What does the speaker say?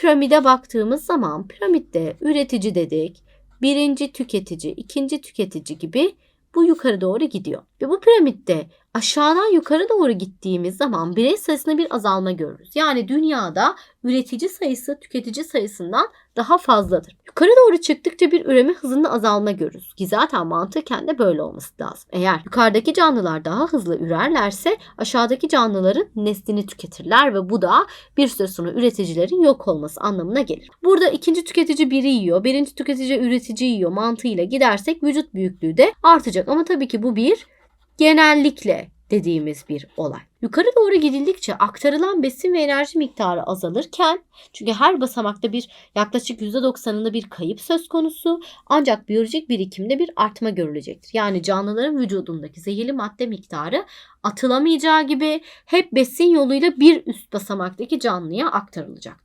Piramide baktığımız zaman piramitte üretici dedik, birinci tüketici, ikinci tüketici gibi bu yukarı doğru gidiyor. Ve bu piramitte aşağıdan yukarı doğru gittiğimiz zaman birey sayısında bir azalma görürüz. Yani dünyada üretici sayısı tüketici sayısından daha fazladır. Yukarı doğru çıktıkça bir üreme hızında azalma görürüz. Ki zaten mantıken de böyle olması lazım. Eğer yukarıdaki canlılar daha hızlı ürerlerse aşağıdaki canlıların neslini tüketirler ve bu da bir süre sonra üreticilerin yok olması anlamına gelir. Burada ikinci tüketici biri yiyor, birinci tüketici üretici yiyor mantığıyla gidersek vücut büyüklüğü de artacak. Ama tabii ki bu bir genellikle dediğimiz bir olay. Yukarı doğru gidildikçe aktarılan besin ve enerji miktarı azalırken çünkü her basamakta bir yaklaşık %90'ında bir kayıp söz konusu ancak biyolojik birikimde bir artma görülecektir. Yani canlıların vücudundaki zehirli madde miktarı atılamayacağı gibi hep besin yoluyla bir üst basamaktaki canlıya aktarılacaktır.